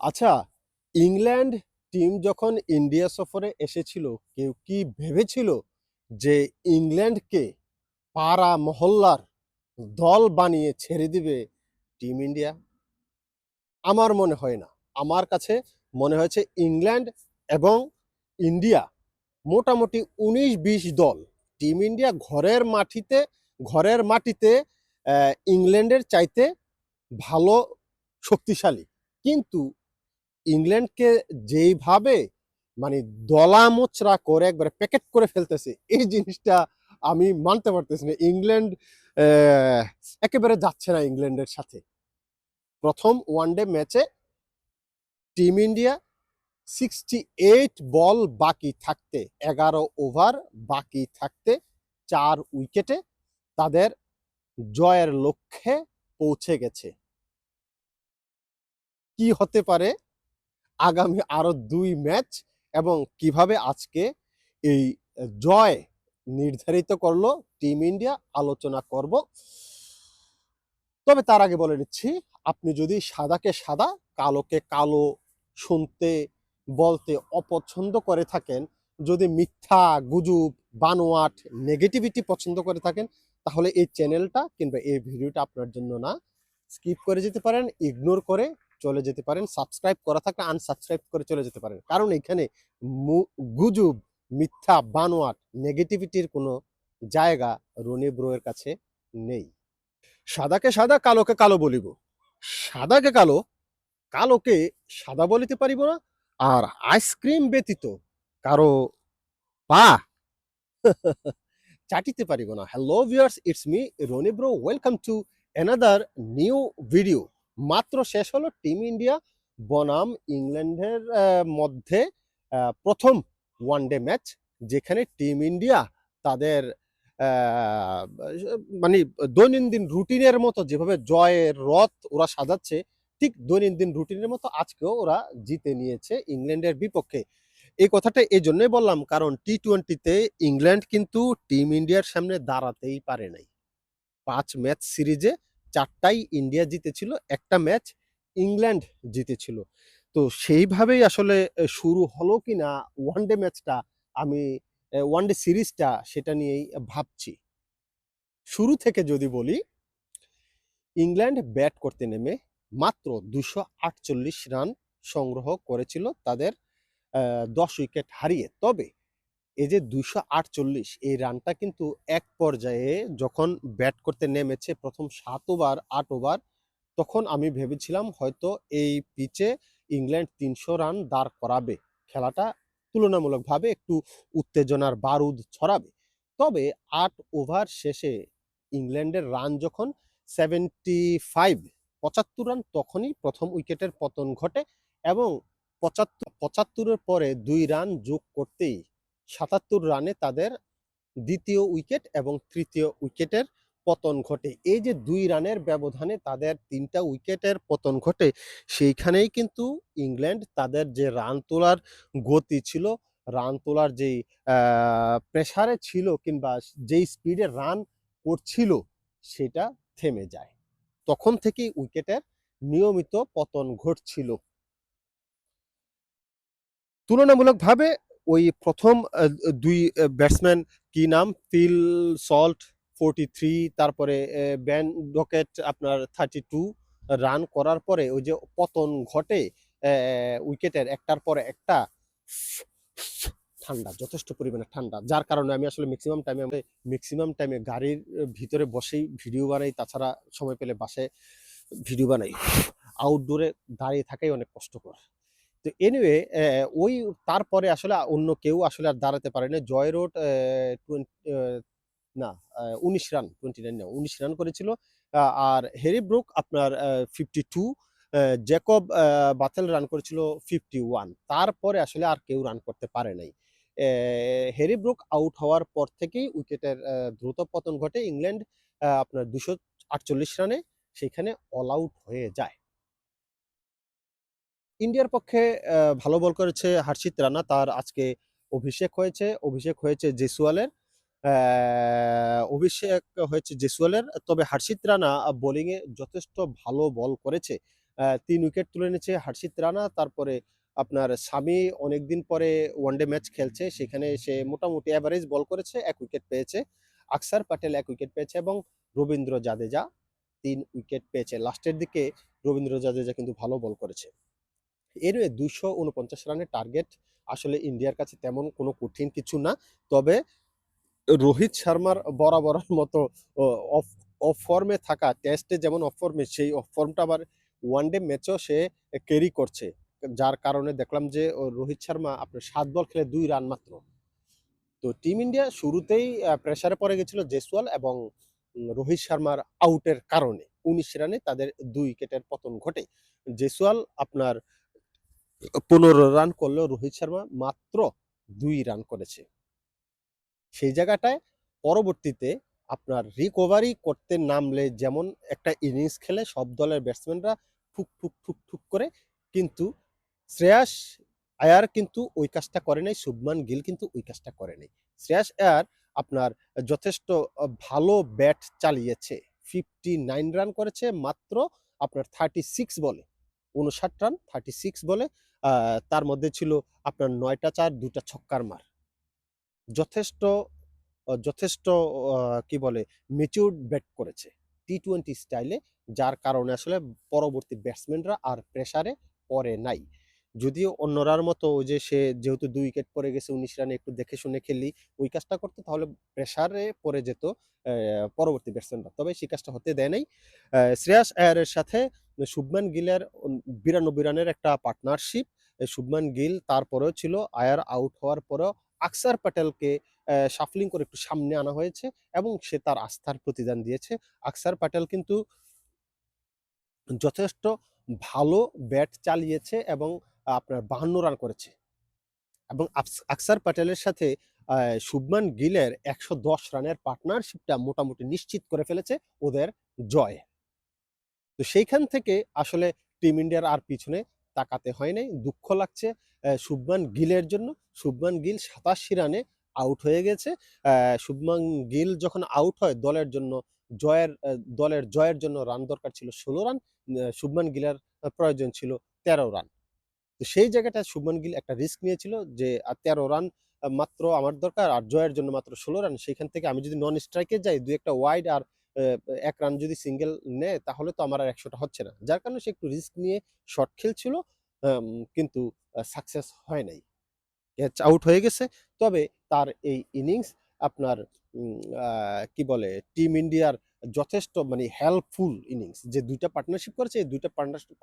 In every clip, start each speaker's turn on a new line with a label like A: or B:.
A: আচ্ছা England team যখন India সফরে এসেছিল, কেউ কি ভেবেছিল যে ইংল্যান্ডকে পাড়া মহল্লার দল বানিয়ে ছেড়ে দিবে টিম ইন্ডিয়া? আমার মনে হয় না। আমার কাছে মনে হয়েছে ইংল্যান্ড এবং ইন্ডিয়া মোটামুটি উনিশ বিশ দল টিম ইন্ডিয়া ঘরের মাটিতে ঘরের মাটিতে ইংল্যান্ডের চাইতে ভালো শক্তিশালী। কিন্তু ইংল্যান্ডকে যেইভাবে মানে দলা মোচড়া করে একবারে প্যাকেট করে ফেলতেছে, এই জিনিসটা আমি মানতে পারতেছি না। ইংল্যান্ড একেবারে যাচ্ছে না ইংল্যান্ডের সাথে। প্রথম ওয়ানডে ম্যাচে team India sixty eight ball বাকি থাকতে, এগারো ওভার বাকি থাকতে চার উইকেটে তাদের জয়ের লক্ষ্যে পৌঁছে গেছে। কি হতে পারে? আগামী আরও দুই ম্যাচ এবং কীভাবে আজকে এই জয় নির্ধারিত করল, টিম ইন্ডিয়া আলোচনা করব। তবে তার আগে বলে নিচ্ছি আপনি যদি সাদাকে সাদা, কালোকে কালো, শুনতে, বলতে অপছন্দ করে থাকেন, যদি মিথ্যা, গুজব, বানোয়াট, নেগেটিভিটি পছন্দ করে থাকেন, তাহলে এই চ্যানেলটা কিংবা এই ভিডিওটা আপনার জন্য না। স্কিপ করে যেতে পারেন, ইগনোর করে চলে যেতে পারেন। সাবস্ক্রাইব করা থাকলে আনসাবস্ক্রাইব করে চলে যেতে পারেন। কারণ এখানে গুজব, মিথ্যা, বানোয়াট, নেগেটিভিটির কোনো জায়গা রনি ব্রোয়ের কাছে নেই। সাদাকে সাদা, কালোকে কালো বলিব। সাদাকে কালো, কালোকে সাদা বলিতে পারিব না। আর আইসক্রিম ব্যতীত কারও পা চাটিতে পারিব না। Hello viewers, it's me Roni bro. Welcome to another new video. মাত্র শেষ হলো টিম ইন্ডিয়া বনাম ইংল্যান্ডের মধ্যে প্রথম ওয়ানডে ম্যাচ যেখানে টিম ইন্ডিয়া তাদের মানে দৈনন্দিন রুটিনের মতো যেভাবে জয়ের রথ ওরা সাজাচ্ছে, ঠিক দৈনন্দিন রুটিনের মতো আজকেও ওরা জিতে নিয়েছে ইংল্যান্ডের বিপক্ষে। এই কথাটা এই জন্যই বললাম, কারণ টি টোয়েন্টিতে ইংল্যান্ড কিন্তু টিম ইন্ডিয়ার সামনে দাঁড়াতেই পারে নাই। পাঁচ ম্যাচ সিরিজে চারটাই ইন্ডিয়া জিতেছিল, একটা ম্যাচ ইংল্যান্ড জিতেছিল। তো সেইভাবেই আসলে শুরু হলো কি কিনা ওয়ানডে ম্যাচটা আমি ওয়ানডে সিরিজটা সেটা নিয়েই ভাবছি। শুরু থেকে যদি বলি, ইংল্যান্ড ব্যাট করতে নেমে মাত্র দুশো রান সংগ্রহ করেছিল তাদের দশ উইকেট হারিয়ে। তবে এই যে দুইশো আটচল্লিশ, এই রানটা কিন্তু এক পর্যায়ে যখন ব্যাট করতে নেমেছে প্রথম সাত ওভার আট ওভার তখন আমি ভেবেছিলাম হয়তো এই পিচে ইংল্যান্ড তিনশো রান দাঁড় করাবে। খেলাটা তুলনামূলকভাবে একটু উত্তেজনার বারুদ ছড়াবে। তবে আট ওভার শেষে ইংল্যান্ডের রান যখন সেভেন্টি ফাইভ পঁচাত্তর রান তখনই প্রথম উইকেটের পতন ঘটে এবং পঁচাত্তর, পঁচাত্তরের পরে দুই রান যোগ করতেই সাতাত্তর রানে তাদের দ্বিতীয় উইকেট এবং তৃতীয় উইকেটের পতন ঘটে। এই যে দুই রানের ব্যবধানে তাদের তিনটা উইকেটের পতন ঘটে, সেইখানেই কিন্তু ইংল্যান্ড তাদের যে রান তোলার গতি ছিল, রান তোলার যেই প্রেসারে ছিল কিংবা যেই স্পিডে রান করছিল, সেটা থেমে যায়। তখন থেকেই উইকেটের নিয়মিত পতন ঘটছিল। তুলনামূলকভাবে ওই প্রথম দুই ব্যাটসম্যান কি নাম? ফিল সল্ট ফোরটি থ্রি, তারপরে ব্যান ডকেট আপনার থার্টি টু, রান করার পরে ওই যে পতন ঘটে উইকেটের একটার পরে একটা, ঠান্ডা, যথেষ্ট পরিমাণে ঠান্ডা, যার কারণে আমি আসলে ম্যাক্সিমাম টাইমে আমি ম্যাক্সিমাম টাইমে গাড়ির ভিতরে বসেই ভিডিও বানাই, তাছাড়া সময় পেলে বাসে ভিডিও বানাই। আউটডোরে দাঁড়িয়ে থাকাই অনেক কষ্টকর। তো এনিওয়ে ওই তারপরে আসলে অন্য কেউ আসলে আর দাঁড়াতে পারে না জয় রোড না উনিশ রান টোয়েন্টি নাইন না, উনিশ রান করেছিল। আর হেরি ব্রুক আপনার fifty two Jacob Bethell run করেছিল ফিফটি ওয়ান তারপরে আসলে আর কেউ রান করতে পারে নাই। হেরি ব্রুক আউট হওয়ার পর থেকেই উইকেটের দ্রুত পতন ঘটে। ইংল্যান্ড আপনার দুশো আটচল্লিশ রানে সেখানে অল আউট হয়ে যায়। ইন্ডিয়ার পক্ষে ভালো বল করেছে হার্ষিত রানা। তার আজকে অভিষেক হয়েছে অভিষেক হয়েছে জেসুয়ালের অভিষেক হয়েছে জেসুয়ালের। তবে হার্ষিত রানা বোলিংয়ে যথেষ্ট ভালো বল করেছে। তিন উইকেট তুলে নিচ্ছে হর্ষিত রানা। তারপরে আপনার স্বামী অনেকদিন পরে ওয়ানডে ম্যাচ খেলছে। সেখানে সে মোটামুটি অ্যাভারেজ বল করেছে, এক উইকেট পেয়েছে। আকসার প্যাটেল এক উইকেট পেয়েছে এবং রবীন্দ্র জাদেজা তিন উইকেট পেয়েছে। লাস্টের দিকে রবীন্দ্র জাদেজা কিন্তু ভালো বল করেছে। এর দুশো উনপঞ্চাশ রানের টার্গেট আসলে ইন্ডিয়ার কাছে তেমন কোনো কঠিন কিছু না। তবে রোহিত শর্মার বরাবরের মতো অফ অফ ফর্মে থাকা টেস্টে যেমন অফ ফর্মে সেই অফ ফর্মটা আবার ওয়ানডে ম্যাচও সে ক্যারি করছে। যার কারণে দেখলাম যে রোহিত শর্মা আপনার সাত বল খেলে দুই রান মাত্র। তো টিম ইন্ডিয়া শুরুতেই প্রেসারে পড়ে গেছিল জেসওয়াল এবং রোহিত শর্মার আউটের কারণে। উনিশ রানে তাদের দুই উইকেটের পতন ঘটে। জেসওয়াল আপনার পনেরো রান করলেও রোহিত শর্মা মাত্র দুই রান করেছে। সেই জায়গাটায় পরবর্তীতে আপনার রিকভারি করতে নামলে যেমন একটা ইনিংস খেলে সব দলের ব্যাটসম্যানরা ঠুক ঠুক ঠুক ঠুক করে কিন্তু শ্রেয়াস আয়ার কিন্তু ওই কাজটা করে নাই, শুভমান গিল কিন্তু ওই কাজটা করে নাই। শ্রেয়াস আয়ার আপনার যথেষ্ট ভালো ব্যাট চালিয়েছে। ফিফটি নাইন রান করেছে মাত্র আপনার থার্টি সিক্স বলে। উনষাট রান থার্টি সিক্স বলে তার মধ্যে ছিল আপনার নয়টা চার দুটা ছক্কার মার। যথেষ্ট যথেষ্ট কি বলে মেচিউর ব্যাট করেছে টি টোয়েন্টি স্টাইলে যার কারণে আসলে পরবর্তী ব্যাটসম্যানরা আর প্রেসারে পরে নাই। যদিও অন্যরার মতো ওই যে সে যেহেতু দুই উইকেট পড়ে গেছে, উনিশ রানে একটু দেখে শুনে খেললি ওই কাজটা করতো তাহলে প্রেসারে পড়ে যেত পরবর্তী ব্যাটসম্যানরা তবে সেই কাজটা হতে দেয় নাই। শ্রেয়াস আয়ারের সাথে শুভমান গিলের বিরানব্বই রানের একটা পার্টনারশিপ শুভমান গিল তারপরেও ছিল, আয়ার আউট হওয়ার পরেও আকসার প্যাটেলকে শাফলিং করে একটু সামনে আনা হয়েছে এবং সে তার আস্থার প্রতিদান দিয়েছে। আকসার প্যাটেল কিন্তু যথেষ্ট ভালো ব্যাট চালিয়েছে এবং আপনার বাহান্ন রান করেছে। এবং আকসার প্যাটেলের সাথে শুভমান গিলের একশো দশ রানের পার্টনারশিপটা মোটামুটি নিশ্চিত করে ফেলেছে ওদের জয়। তো সেইখান থেকে আসলে টিম ইন্ডিয়ার আর পিছনে তাকাতে হয় নাই, দুঃখ লাগছে শুভমান গিলের জন্য। শুভমান গিল সাতাশি রানে আউট হয়ে গেছে। শুভমান গিল যখন আউট হয়, দলের জন্য জয়ের দলের জয়ের জন্য রান দরকার ছিল ষোলো রান শুভমান গিলের প্রয়োজন ছিল তেরো রান তো সেই জায়গাটা শুভমান গিল একটা রিস্ক নিয়েছিল যে তেরো রান মাত্র আমার দরকার আর জয়ের জন্য মাত্র ষোলো রান সেখান থেকে আমি যদি নন স্ট্রাইকে যাই, দুই একটা ওয়াইড আর এক রান যদি সিঙ্গেল নেয়, তাহলে তো আমার আর একশোটা হচ্ছে না। যার কারণে সে একটু রিস্ক নিয়ে শট খেলছিল কিন্তু সাকসেস হয় নাই। ক্যাচ আউট হয়ে গেছে। তবে তার এই ইনিংস আপনার কি বলে টিম ইন্ডিয়ার যথেষ্ট মানে হেল্পফুল ইনিংস যে দুইটা পার্টনারশিপ করেছে, এই দুইটা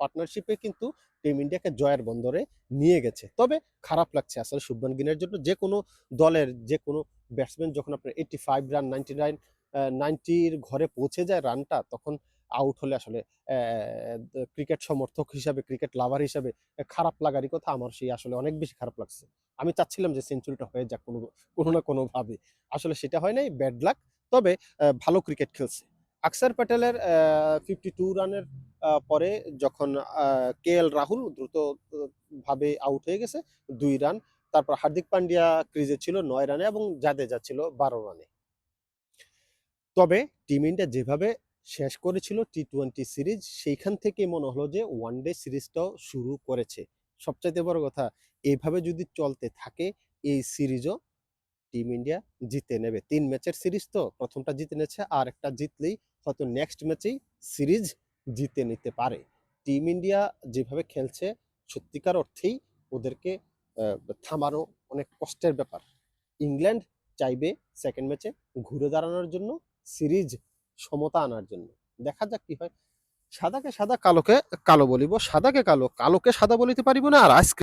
A: পার্টনারশিপে কিন্তু টিম ইন্ডিয়াকে জয়ের বন্দরে নিয়ে গেছে। তবে খারাপ লাগছে আসলে শুভমান গিলের জন্য। যে কোনো দলের, যে কোনো ব্যাটসম্যান যখন আপনার eighty five run ninety nine নাইনটির ঘরে পৌঁছে যায় রানটা তখন আউট হলে আসলে ক্রিকেট সমর্থক হিসাবে ক্রিকেট লাভার হিসাবে খারাপ লাগারই কথা আমার সেই আসলে অনেক বেশি খারাপ লাগছে। আমি চাচ্ছিলাম যে সেঞ্চুরিটা হয়ে যাক কোনো কোনো না কোনোভাবে। আসলে সেটা হয় নাই ব্যাড লাক তবে ভালো ক্রিকেট খেলছে। আকসার প্যাটেলের ফিফটি টু রানের পরে যখন কে এল রাহুল দ্রুত আহ, ভাবে আউট হয়ে গেছে দুই রান। তারপর হার্দিক পান্ডিয়া ক্রিজে ছিল নয় রানে এবং জাদেজা ছিল বারো রানে। তবে টিম ইন্ডিয়া যেভাবে শেষ করেছিল টি টোয়েন্টি সিরিজ সেইখান থেকে মনে হলো যে ওয়ান ডে সিরিজটাও শুরু করেছে। সবচাইতে বড় কথা এইভাবে যদি চলতে থাকে এই সিরিজও টিম ইন্ডিয়া জিতে নেবে। তিন ম্যাচের সিরিজ তো প্রথমটা জিতে নিয়েছে আর একটা জিতলেই হয়তো নেক্সট ম্যাচেই সিরিজ জিতে নিতে পারে। টিম ইন্ডিয়া যেভাবে খেলছে, সত্যিকার অর্থেই ওদেরকে থামানো অনেক কষ্টের ব্যাপার। ইংল্যান্ড চাইবে সেকেন্ড ম্যাচে ঘুরে দাঁড়ানোর জন্য সিরিজ সমতা আনার জন্য। দেখা যাক কি হয়। সাদাকে সাদা, কালোকে কালো বলিব। সাদাকে কালো, কালোকে সাদা বলিতে পারিব না, আর আজকে